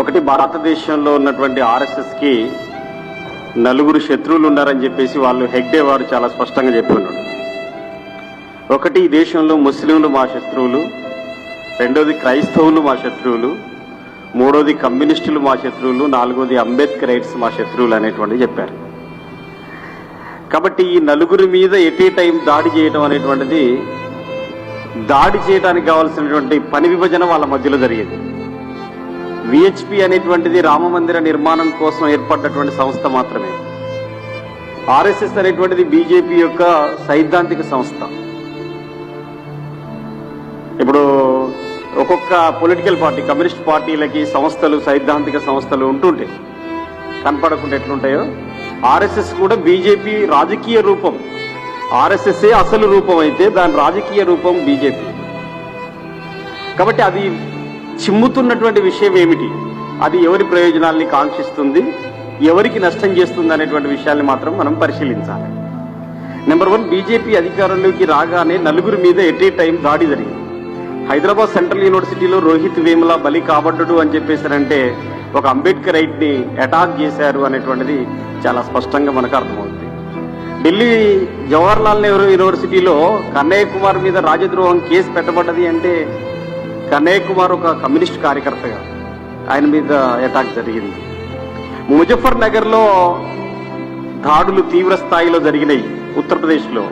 ఒకటి భారతదేశంలో ఉన్నటువంటి ఆర్ఎస్ఎస్కి నలుగురు శత్రువులు ఉన్నారని చెప్పేసి వాళ్ళు హెగ్డే వారు చాలా స్పష్టంగా చెప్పుకున్నాడు. ఒకటి ఈ దేశంలో ముస్లింలు మా శత్రువులు రెండోది క్రైస్తవులు మా శత్రువులు మూడోది కమ్యూనిస్టులు మా శత్రువులు నాలుగోది అంబేద్కరైట్స్ మా శత్రువులు అనేటువంటిది చెప్పారు. కాబట్టి ఈ నలుగురి మీద ఎటే టైం దాడి చేయడం అనేటువంటిది దాడి చేయడానికి కావాల్సినటువంటి పని విభజన వాళ్ళ మధ్యలో జరిగేది. విహెచ్పి అనేటువంటిది రామ మందిర నిర్మాణం కోసం ఏర్పడినటువంటి సంస్థ మాత్రమే. ఆర్ఎస్ఎస్ అనేటువంటిది బీజేపీ యొక్క సైద్ధాంతిక సంస్థ. ఇప్పుడు ఒక్కొక్క పొలిటికల్ పార్టీ కమ్యూనిస్ట్ పార్టీలకి సంస్థలు సైద్ధాంతిక సంస్థలు ఉంటుంటాయి కనపడకుండా ఎట్లుంటాయో ఆర్ఎస్ఎస్ కూడా బీజేపీ రాజకీయ రూపం ఆర్ఎస్ఎస్ఏ అసలు రూపం అయితే దాని రాజకీయ రూపం బీజేపీ కాబట్టి అది చిమ్ముతున్నటువంటి విషయం ఏమిటి? అది ఎవరి ప్రయోజనాల్ని కాంక్షిస్తుంది? ఎవరికి నష్టం చేస్తుంది అనేటువంటి విషయాల్ని మాత్రం మనం పరిశీలించాలి. నెంబర్ వన్ బీజేపీ అధికారంలోకి రాగానే నలుగురి మీద ఎట్ ఏ టైం దాడి జరిగింది. హైదరాబాద్ సెంట్రల్ యూనివర్సిటీలో రోహిత్ వేముల బలి కాబడ్డడు అని చెప్పేసారంటే ఒక అంబేద్కర్ రైట్ని అటాక్ చేశారు అనేటువంటిది చాలా స్పష్టంగా మనకు అర్థమవుతుంది. ఢిల్లీ జవహర్లాల్ నెహ్రూ యూనివర్సిటీలో కన్నయ్య కుమార్ మీద రాజద్రోహం కేసు పెట్టబడ్డది అంటే కన్నయ్య కుమార్ ఒక కమ్యూనిస్ట్ కార్యకర్తగా. ఆయన మీద అటాక్ జరిగింది. ముజఫర్ నగర్లో దాడులు తీవ్ర స్థాయిలో జరిగినాయి ఉత్తరప్రదేశ్లో.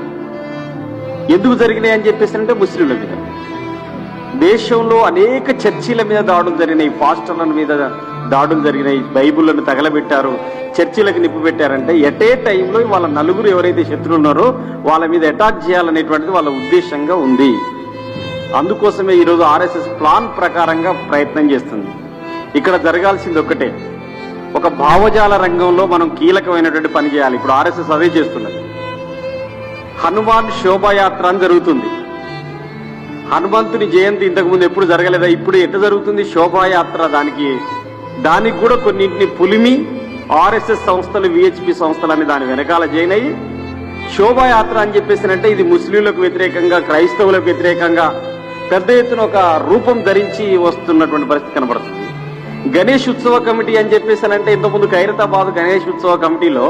ఎందుకు జరిగినాయి అని చెప్పేసి అంటే ముస్లింల మీద. దేశంలో అనేక చర్చిల మీద దాడులు జరిగినాయి పాస్టర్ల మీద దాడులు జరిగినాయి బైబుల్లను తగలబెట్టారు చర్చిలకు నిప్పు పెట్టారంటే ఎటే టైంలో వాళ్ళ నలుగురు ఎవరైతే శత్రువులు ఉన్నారో వాళ్ళ మీద అటాక్ చేయాలనేటువంటిది వాళ్ళ ఉద్దేశంగా ఉంది. అందుకోసమే ఈరోజు ఆర్ఎస్ఎస్ ప్లాన్ ప్రకారంగా ప్రయత్నం చేస్తుంది. ఇక్కడ జరగాల్సింది ఒక్కటే. ఒక భావజాల రంగంలో మనం కీలకమైనటువంటి పని చేయాలి. ఇప్పుడు ఆర్ఎస్ఎస్ అదే చేస్తున్నది. హనుమాన్ శోభాయాత్ర అని జరుగుతుంది. హనుమంతుని జయంతి ఇంతకుముందు ఎప్పుడు జరగలేదా? ఇప్పుడు ఎట్లా జరుగుతుంది శోభాయాత్ర దానికి? దానికి కూడా కొన్నింటిని పులిమి ఆర్ఎస్ఎస్ సంస్థలు విహెచ్పి సంస్థలు అని దాని వెనకాల జాయిన్ అయ్యి శోభాయాత్ర అని చెప్పేసినంటే ఇది ముస్లింలకు వ్యతిరేకంగా క్రైస్తవులకు వ్యతిరేకంగా పెద్ద ఎత్తున ఒక రూపం ధరించి వస్తున్నటువంటి పరిస్థితి కనబడుతుంది. గణేష్ ఉత్సవ కమిటీ అని చెప్పేసానంటే ఇంతకుముందు ఖైరతాబాద్ గణేష్ ఉత్సవ కమిటీలో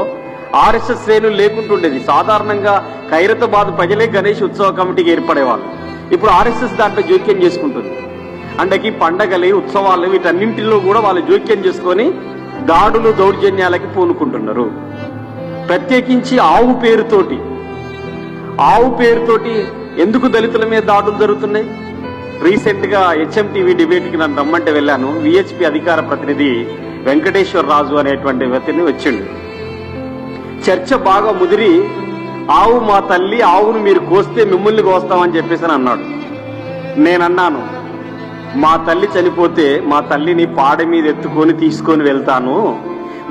ఆర్ఎస్ఎస్ శ్రేణులు లేకుంటుండేది. సాధారణంగా ఖైరతాబాద్ ప్రజలే గణేష్ ఉత్సవ కమిటీకి ఏర్పడేవాళ్ళు. ఇప్పుడు ఆర్ఎస్ఎస్ దాంట్లో జోక్యం చేసుకుంటుంది. అండకి పండగలు ఉత్సవాలు వీటన్నింటిలో కూడా వాళ్ళు జోక్యం చేసుకొని దాడులు దౌర్జన్యాలకి పూనుకుంటున్నారు. ప్రత్యేకించి ఆవు పేరుతోటి ఆవు పేరుతోటి ఎందుకు దళితుల మీద దాడులు జరుగుతున్నాయి? రీసెంట్గా హెచ్ఎం టీవీ డిబేట్కి నన్ను రమ్మంటే వెళ్ళాను. విహెచ్పి అధికార ప్రతినిధి వెంకటేశ్వర రాజు అనేటువంటి వ్యక్తిని వచ్చిండు. చర్చ బాగా ముదిరి ఆవు మా తల్లి ఆవును మీరు కోస్తే మిమ్మల్ని కోస్తామని చెప్పేసి అని అన్నాడు. నేనన్నాను మా తల్లి చనిపోతే మా తల్లిని పాడ మీద ఎత్తుకొని తీసుకొని వెళ్తాను.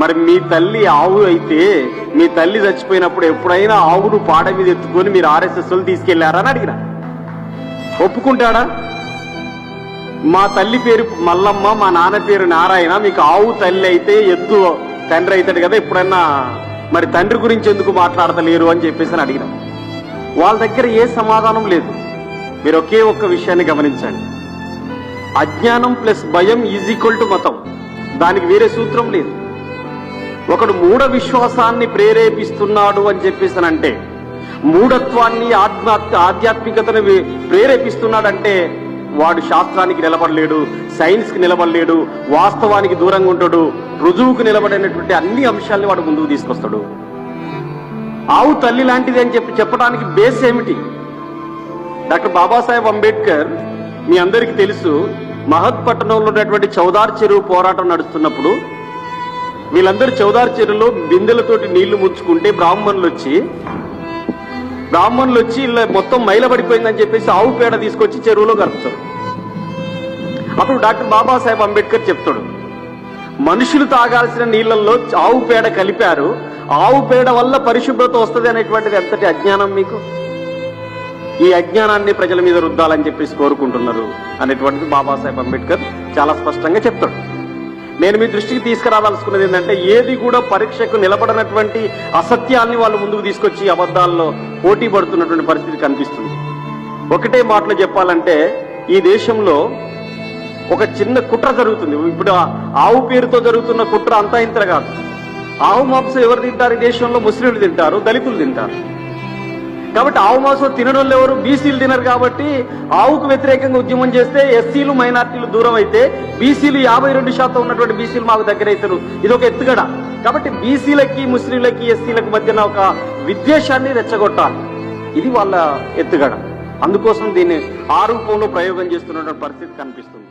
మరి మీ తల్లి ఆవు అయితే మీ తల్లి చచ్చిపోయినప్పుడు ఎప్పుడైనా ఆవును పాడ మీద ఎత్తుకొని మీరు ఆర్ఎస్ఎస్ తీసుకెళ్ళారా అని అడిగిన. ఒప్పుకుంటాడా? మా తల్లి పేరు మల్లమ్మ మా నాన్న పేరు నారాయణ మీకు ఆవు తల్లి అయితే ఎద్దు తండ్రి అవుతాడు కదా ఎప్పుడన్నా మరి తండ్రి గురించి ఎందుకు మాట్లాడతలేరు అని చెప్పేసి అని వాళ్ళ దగ్గర ఏ సమాధానం లేదు. మీరు ఒకే ఒక్క విషయాన్ని గమనించండి. అజ్ఞానం ప్లస్ భయం ఈజ్ ఈక్వల్ టు మతం. దానికి వేరే సూత్రం లేదు. ఒకడు మూఢ విశ్వాసాన్ని ప్రేరేపిస్తున్నాడు అని చెప్పేసి అంటే మూఢత్వాన్ని ఆత్మ ఆధ్యాత్మికతను ప్రేరేపిస్తున్నాడంటే వాడు శాస్త్రానికి నిలబడలేడు సైన్స్కి నిలబడలేడు వాస్తవానికి దూరంగా ఉంటాడు రుజువుకు నిలబడినటువంటి అన్ని అంశాల్ని వాడు ముందుకు తీసుకొస్తాడు. ఆవు తల్లి లాంటిది అని చెప్పి చెప్పడానికి బేస్ ఏమిటి? డాక్టర్ బాబాసాహెబ్ అంబేద్కర్ మీ అందరికీ తెలుసు మహత్ పట్టణంలో ఉన్నటువంటి చౌదార్ చెరువు పోరాటం నడుస్తున్నప్పుడు వీళ్ళందరూ చౌదార్ చెరువులో బిందెలతోటి నీళ్ళు ముంచుకుంటే బ్రాహ్మణులు వచ్చి బ్రాహ్మణులు వచ్చి ఇలా మొత్తం మైలబడిపోయిందని చెప్పేసి ఆవు పేడ తీసుకొచ్చి చెరువులో కలుపుతారు. అప్పుడు డాక్టర్ బాబాసాహెబ్ అంబేద్కర్ చెప్తాడు మనుషులు తాగాల్సిన నీళ్ళలో ఆవు పేడ కలిపారు. ఆవు పేడ వల్ల పరిశుభ్రత వస్తుంది అనేటువంటిది ఎంతటి అజ్ఞానం మీకు? ఈ అజ్ఞానాన్ని ప్రజల మీద రుద్దాలని చెప్పేసి కోరుకుంటున్నారు అనేటువంటిది బాబాసాహెబ్ అంబేద్కర్ చాలా స్పష్టంగా చెప్తాడు. నేను మీ దృష్టికి తీసుకురావాల్సుకున్నది ఏంటంటే ఏది కూడా పరీక్షకు నిలబడినటువంటి అసత్యాన్ని వాళ్ళు ముందుకు తీసుకొచ్చి అబద్ధాల్లో పోటీ పడుతున్నటువంటి పరిస్థితి కనిపిస్తుంది. ఒకటే మాటలు చెప్పాలంటే ఈ దేశంలో ఒక చిన్న కుట్ర జరుగుతుంది. ఇప్పుడు ఆవు పేరుతో జరుగుతున్న కుట్ర అంతా ఇంత కాదు. ఆవు మాంసం ఎవరు తింటారు? ఈ దేశంలో ముస్లింలు తింటారు దళితులు తింటారు. కాబట్టి ఆవు మాసం తినడం ఎవరు బీసీలు తినరు కాబట్టి ఆవుకు వ్యతిరేకంగా ఉద్యమం చేస్తే ఎస్సీలు మైనార్టీలు దూరం అయితే బీసీలు యాభై రెండు శాతం ఉన్నటువంటి బీసీలు మాకు దగ్గర అవుతారు ఇది ఒక ఎత్తుగడ. కాబట్టి బీసీలకి ముస్లింలకి ఎస్సీలకు మధ్యన ఒక విద్వేషాన్ని రెచ్చగొట్టాలి. ఇది వాళ్ళ ఎత్తుగడ. అందుకోసం దీన్ని ఆ రూపంలో ప్రయోగం చేస్తున్నటువంటి పరిస్థితి కనిపిస్తుంది.